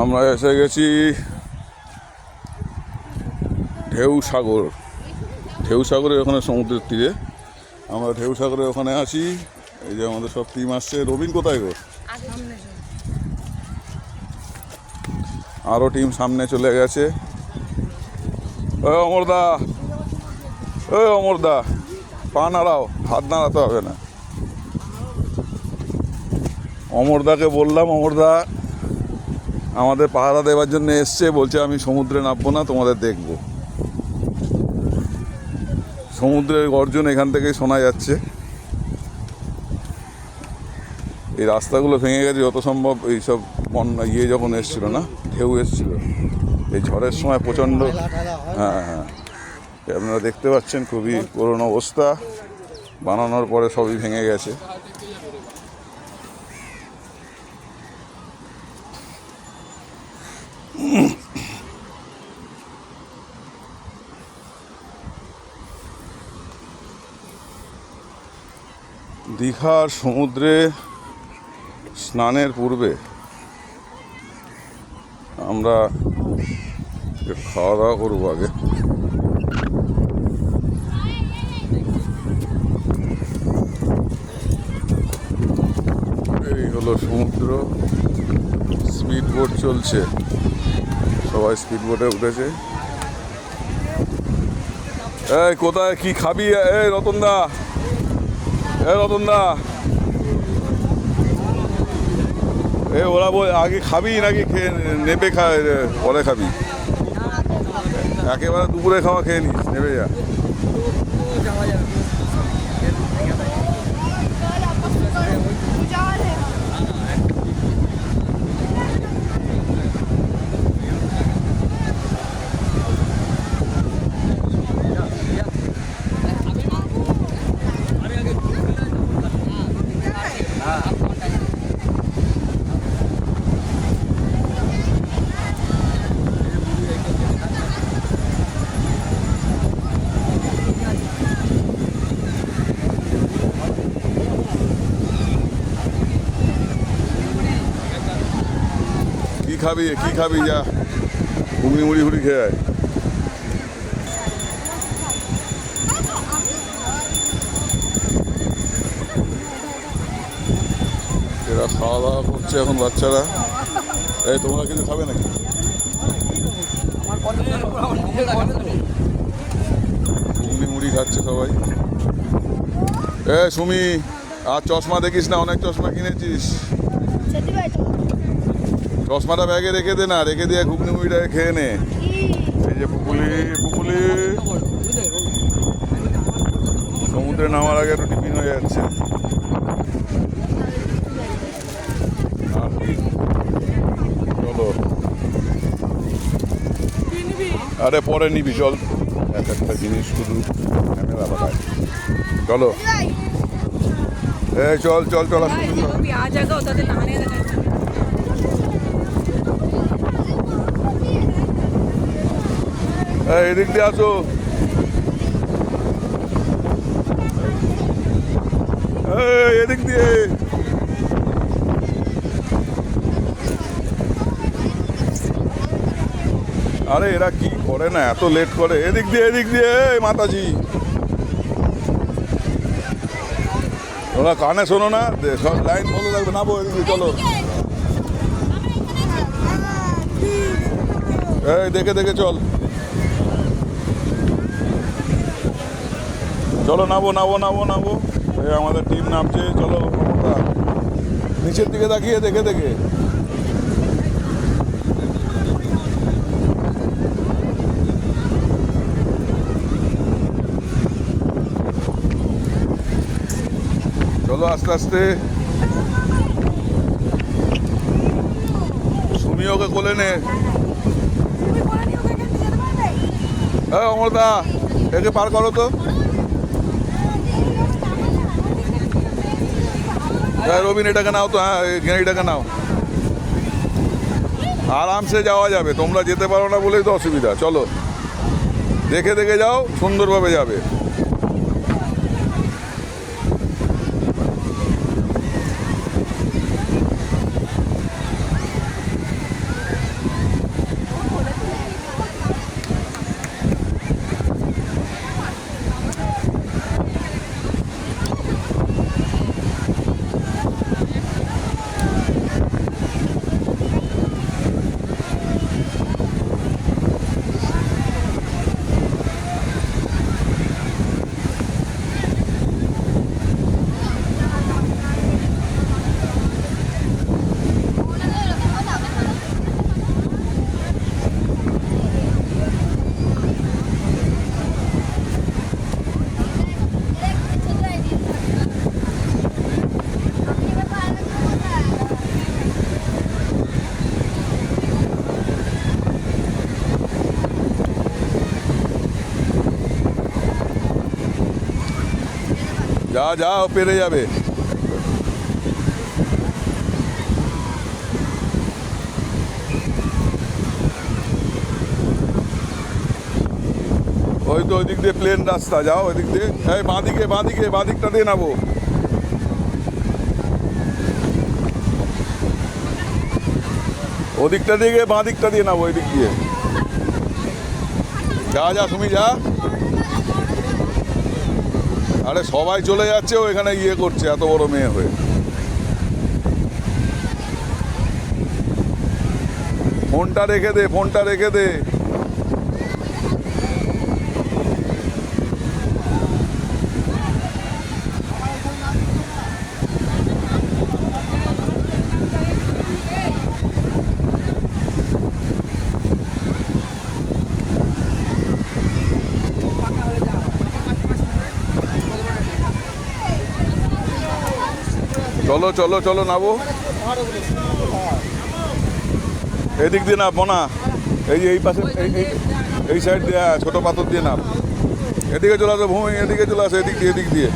আমরা এসে গেছি ঢেউ সাগর। ঢেউ সাগরের ওখানে সমুদ্রের তীরে। আমরা ঢেউ সাগরের ওখানে আছি। এই যে আমাদের সব টিম আসছে। রবিন, কোথায় গো? আরও টিম সামনে চলে গেছে। অমরদা ও অমরদা পা নাড়াও। হাত নাড়াতে হবে না। অমরদাকে বললাম অমরদা আমাদের পাহারা দেওয়ার জন্য এসছে, বলছে আমি সমুদ্রে নামবো না, তোমাদের দেখব। সমুদ্রের গর্জন এখান থেকেই শোনা যাচ্ছে। এই রাস্তাগুলো ভেঙে গেছে, যত সম্ভব এইসব বন্যা ইয়ে যখন এসছিল না, ঢেউ এসছিল। এই ঝড়ের সময় প্রচণ্ড হ্যাঁ হ্যাঁ। আপনারা দেখতে পাচ্ছেন খুবই করুণ অবস্থা, বানানোর পরে সবই ভেঙে গেছে। দীঘার সমুদ্রে স্নানের পূর্বে আমরা খাওয়া দাওয়া করব আগে। এই হলো সমুদ্র। স্পিড বোট চলছে। সবাই স্পিড বোটে উঠেছে। এই, কোথায়? কি খাবি? এই, রতনদা! রতনদা এ, ওরা বল, আগে খাবি নাকি খেয়ে নেবে খা পরে খাবি? একেবারে দুপুরে খাওয়া খেয়ে নিস, নেবে যা। কি খাবি? কি খাবি? যা। ঘুগনি মুড়ি ফুড়ি খেয়ে আয়। এরা খাওয়া দাওয়া করছে এখন বাচ্চারা। এই, তোমরা কিছু খাবে নাকি? ঘুগনি মুড়ি খাচ্ছে সবাই। এ সুমি, আর চশমা দেখিস না, অনেক চশমা কিনেছিস। চশমাটা ব্যাগে রেখে দে না, রেখে দিয়ে ঘুগনি মুড়িটা খেয়ে নে। এই যে পুকুলি পুকুলি। সমুদ্রে নামার আগে একটু টিফিন হয়ে যাচ্ছে। চলো। আরে, পরে নিবি, চল। এক একটা জিনিস শুধু ক্যামেরা বানায়। চলো। এই, চল চল চল আসুন হ্যাঁ এদিক দিয়ে আসো। এদিক দিয়ে। আরে এরা কি করে না, এত লেট করে? এদিক দিয়ে এদিক দিয়ে মাতাজি। ওরা কানে শোনো না সব লাইন বলে থাকবে না বই এদিকে চলো। এই দেখে দেখে, চল। চলো নাবো নাবো নাবো নাবো এই আমাদের টিম নামছে চলো মমতা নিচের দিকে তাকিয়ে দেখে দেখে। চলো আস্তে আস্তে। সুমি ওকে কোলে নে। হ্যাঁ অমরদা একে পার করো তো। রবিন এটাকে নাও তো হ্যাঁ নাও আরামসে যাওয়া যাবে তোমরা যেতে পারো না বলেই তো অসুবিধা চলো দেখে দেখে যাও সুন্দরভাবে যাবে যা যা ও পেরে যাবে ওই তো ওই দিক দিয়ে প্লেন রাস্তা যাও ওই দিক দিয়ে এই বাঁদিকে বাঁদিকে বাঁদিকটা দিয়ে নাবো ওদিকটা দিয়ে গিয়ে বাঁদিকটা দিয়ে নাবো ওই দিক দিয়ে যা যা তুমি যা আরে সবাই চলে যাচ্ছে, ও এখানে ইয়ে করছে, এত বড় মেয়ে হয়ে। ফোনটা রেখে দে, ফোনটা রেখে দে। চলো চলো চলো নাবো এদিক দিয়ে নাব না এই যে এই পাশে এই সাইড দিয়ে হ্যাঁ, ছোট পাথর দিয়ে নাব এদিকে চলে আসো ভূমি এদিকে চলে আসো এদিক দিয়ে এদিক দিয়ে।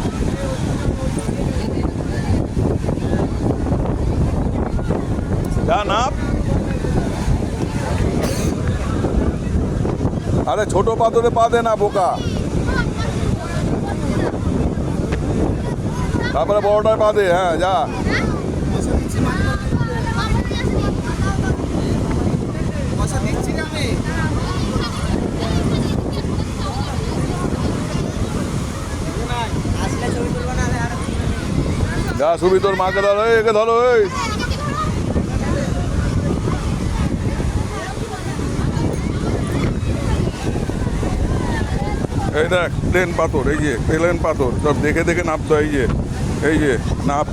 যা নাপ আরে ছোট পাথরে পা দে না বোকা। তারপরে বড়টায় পা হ্যাঁ যা। যা সুবি তোর মাকে ধরো একে ধরো, এই। দেখ প্লেন পাথর, এই যে প্লেন পাথর, সব দেখে দেখে নাপতো এই যে। এই যে নাপ।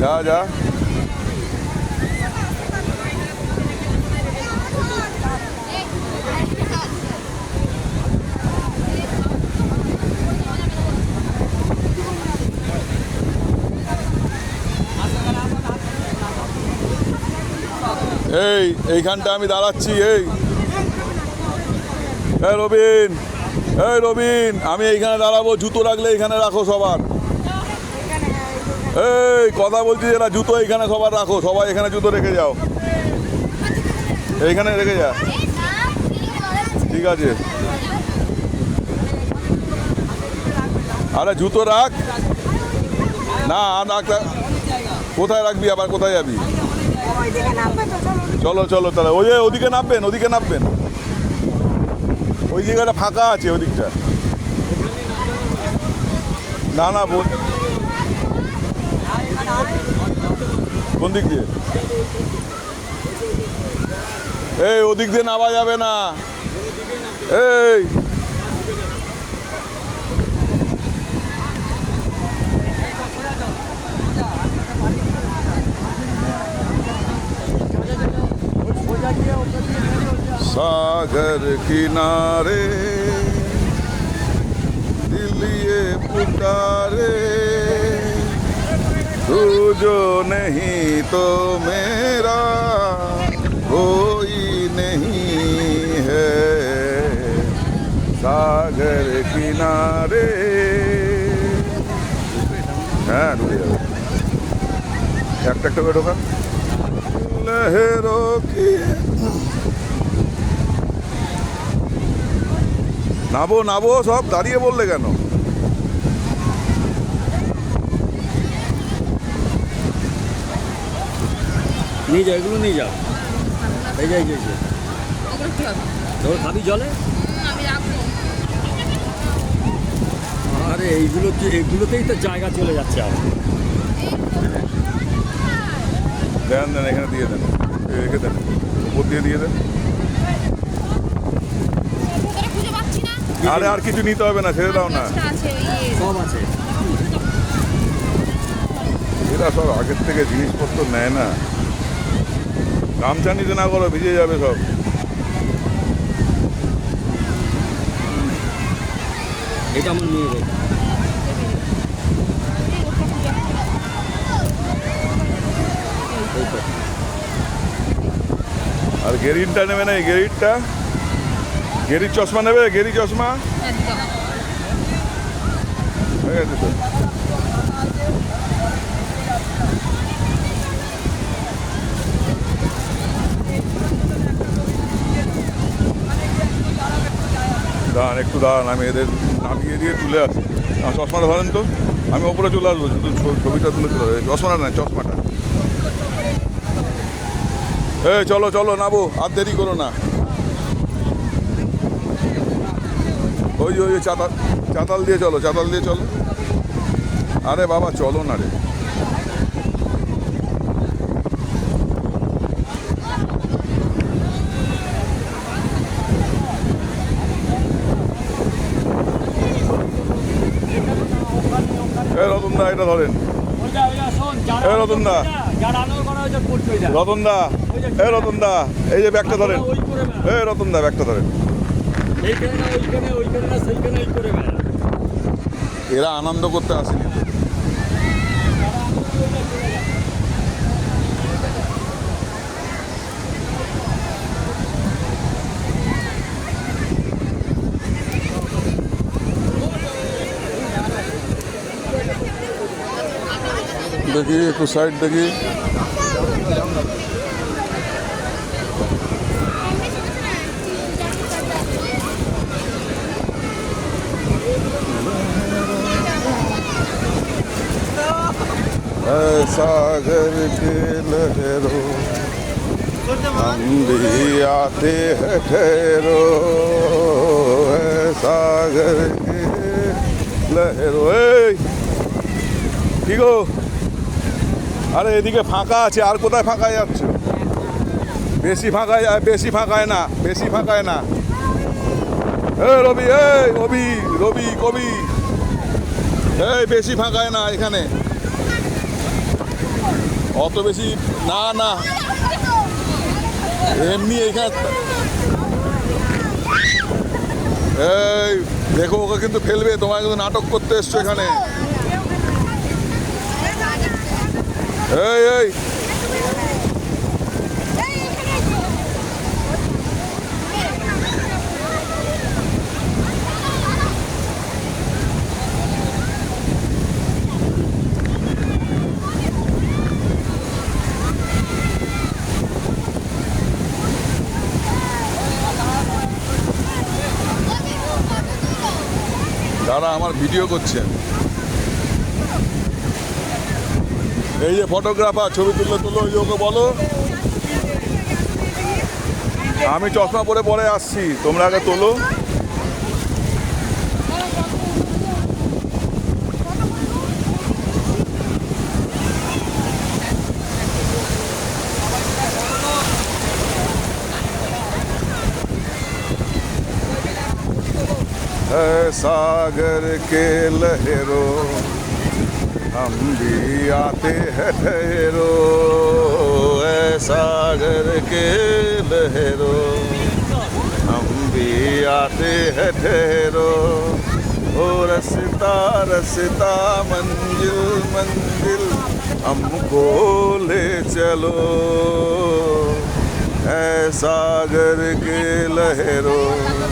যা যা এই এইখানটা আমি দাঁড়াচ্ছি, এই। এই রবিন এই রবিন, আমি এইখানে দাঁড়াবো, জুতো রাখলে এখানে রাখো সবার। এই, কথা বলছি যে জুতো এইখানে সবার রাখো, সবাই এখানে জুতো রেখে যাও। এইখানে রেখে যা। ঠিক আছে। আরে জুতো রাখ। না রাখ কোথায় রাখবি? আবার কোথায় যাবি? চলো চলো তাহলে। ওই যে ওদিকে নামবেন ওদিকে নামবেন। ওই জায়গাটা ফাঁকা আছে ওদিকটা। না না, বোন কোন দিক দিয়ে? এই, ওদিক দিয়ে নামা যাবে না। এই सागर किनारे दिल ये पुकारे तू जो नहीं तो मेरा कोई नहीं है सागर किनारे হ্যাঁ ঢুকে যাবে একটা একটা করে ঢোকান লহেরো কি নাবো নাবো, সব দাঁড়িয়ে বললে কেন? নিয়ে যাও, এগুলো নিয়ে যাও। এই যে এই যে এই যে। তোর খাবি জলে? আরে, এইগুলো এগুলোতেই তো জায়গা চলে যাচ্ছে আর দেন দেন এখানে দিয়ে দেন। রেখে দেন উপর দিয়ে দিয়ে দেন। আরে আর কিছু নিতে হবে না ছেড়ে দাও না। সব আছে। এরা সব আগের থেকে জিনিসপত্র নেয় না। গামছা নিতে না করো ভিজে যাবে সব। এটা আমার মেয়ের গেরিনটা নেবে না এই গেরিটটা? গেরির চশমা নেবে? গেরি চশমা? হয়ে গেছে তো দাঁড়ান, একটু দাঁড়ান, আমি এদের নামিয়ে দিয়ে তুলে আসি চশমাটা ধরেন তো, আমি ওপরে চলে আসব, শুধু ছবিটা তুলে চলে চশমাটা না চশমাটা। চলো চলো নাবো আর দেরি করো না। ওই ওই চাতাল চাতাল দিয়ে চলো, চাতাল দিয়ে চলো। আরে বাবা, চলো না রে। রতন দা এটা ধরেন। রতন দা রতন দা এ রতন দা এই যে ব্যাগটা ধরেন। এ রতন দা ব্যাগটা ধরেন। এরা আনন্দ করতে আসেনি তো। দেখি একটু সাইড দেখি। सागर के लहरों हम भी आते हैं ठहरो ऐ सागर के লহেরো এই কি গো আরে এদিকে ফাঁকা আছে আর কোথায় ফাঁকায় যাচ্ছ বেশি ফাঁকায় যায় বেশি ফাঁকায় না বেশি ফাঁকায় না এ রবি এই রবি রবি কবি এই বেশি ফাঁকায় না এখানে অত বেশি না না। এমনি এইখানে এই, দেখো, ওকে কিন্তু ফেলবে। তোমায় কিন্তু নাটক করতে এসছো এখানে। এই এই। আমার ভিডিও করছে এই যে ফটোগ্রাফার, ছবি তুললে তুলো ওই ওকে বলো। আমি চশমা পরে পরে আসছি, তোমরা আগে তোলো। है सागर के लहरों। हम भी आते हैं ठहरो। है सागर के लहरों। हम भी आते हैं ठहरो। ओ रसता रसता, मंजिल मंजिल, हमको ले चलो। है सागर के लहरों।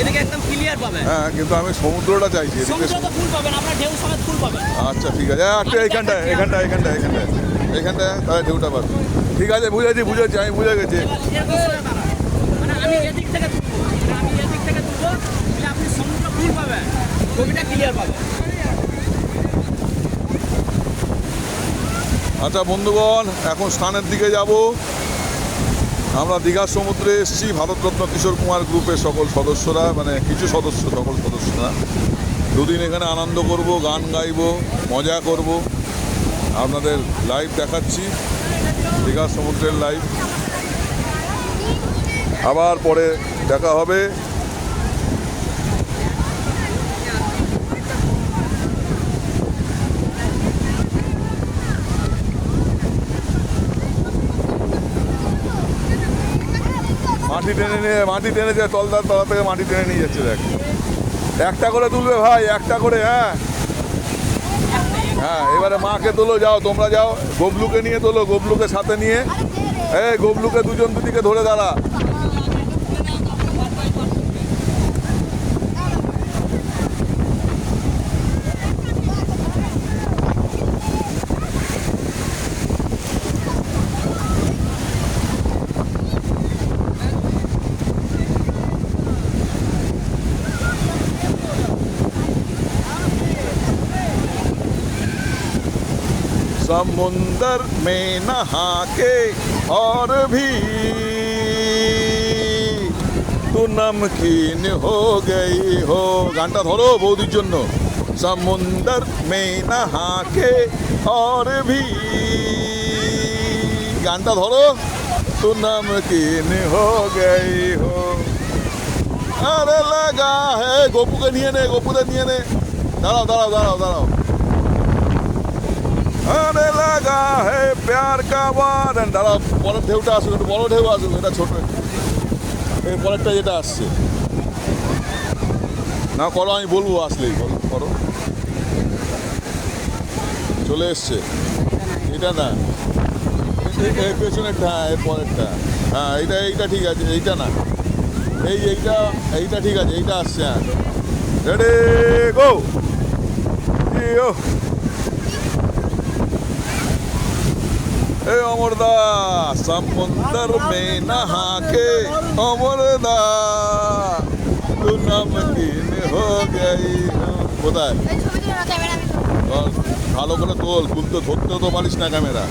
এদিকে একদম ক্লিয়ার পাবেন হ্যাঁ কিন্তু আমি সমুদ্রটা চাইছি সমুদ্র তো ফুল পাবেন আপনার ঢেউ সমেত ফুল পাবেন। আচ্ছা ঠিক আছে। একটা এইখানটায় এইখানটায় এইখানটায় এইখানটায় এইখানটায় তাহলে ঢেউটা পাবে ঠিক আছে বুঝেছি বুঝেছি আমি বুঝে গেছি। মানে আমি এদিক থেকে মানে আমি এদিক থেকে তুলবো আপনি সমুদ্র ফুল পাবেন। ছবিটা ক্লিয়ার পাবেন। আচ্ছা বন্ধুগণ এখন স্থানের দিকে যাব। আমরা দীঘা সমুদ্রে এসেছি, ভারতরত্ন কিশোর কুমার গ্রুপের সকল সদস্যরা মানে কিছু সদস্য, সকল সদস্যরা। দুদিন এখানে আনন্দ করব, গান গাইব, মজা করব। আপনাদের লাইভ দেখাচ্ছি দীঘা সমুদ্রের লাইভ আবার পরে দেখা হবে। মাটি টেনে নিয়ে, মাটি টেনে যায় তলদার তলা থেকে মাটি টেনে নিয়ে যাচ্ছে দেখ। একটা করে তুলবে ভাই, একটা করে হ্যাঁ। হ্যাঁ এবারে মাকে তোলো, যাও, তোমরা যাও। গবলুকে নিয়ে তোলো, গবলুকে সাথে নিয়ে। এই গবলুকে দুজন দুদিকে ধরে দাঁড়া। समुंदर में नहा के और भी तू नमकीन हो गई हो গানটা ধরো বৌদির জন্য সমুন্দর মে নহা के और भी গানটা ধরো तू नमकीन हो गई हो আরে লাগা হে গপুকে নিয়ে নে গপুদের নিয়ে নে দাঁড়াও দাঁড়াও দাঁড়াও দাঁড়াও আরে লাগা হে প্যার কা বাদন দাঁড়াও পরের ঢেউটা আসুক একটু বড় ঢেউ আসুক এটা ছোট এই পরেরটা যেটা আসছে। না, করো, আমি বলব আসলেই বলো করো। চলে এসছে। এটা না। এই- পেছনেরটা হ্যাঁ এর পরেরটা। হ্যাঁ এইটা এইটা ঠিক আছে, এইটা না। এই, এইটা এইটা ঠিক আছে, এইটা আসছে হ্যাঁ। রেডি গো ইয়ো এ অমরদা সমুন্দর মে নহাকে অমরদা তু নমকিন হো গই কোথায়? ভালো করে তোল তুলতে ধরতে তো পারিস না ক্যামেরা।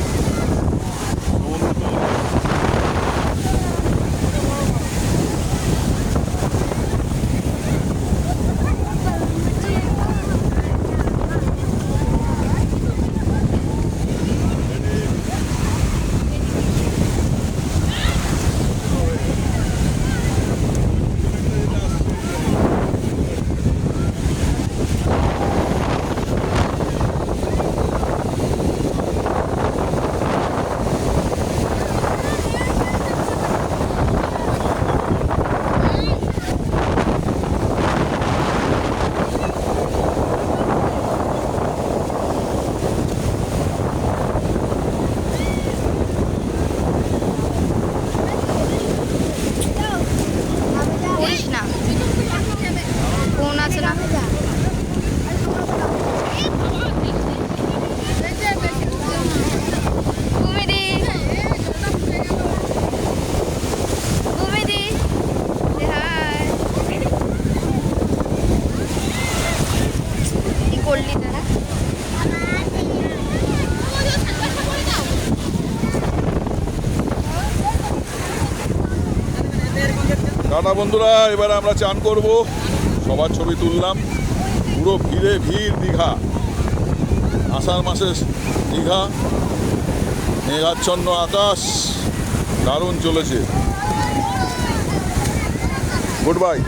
টাটা বন্ধুরা, এবার আমরা চান করব। সবার ছবি তুললাম। পুরো ভিড়ে ভিড় দীঘা। আষাঢ় মাসের দীঘা। মেঘাচ্ছন্ন আকাশ। দারুণ চলেছে। Good bye.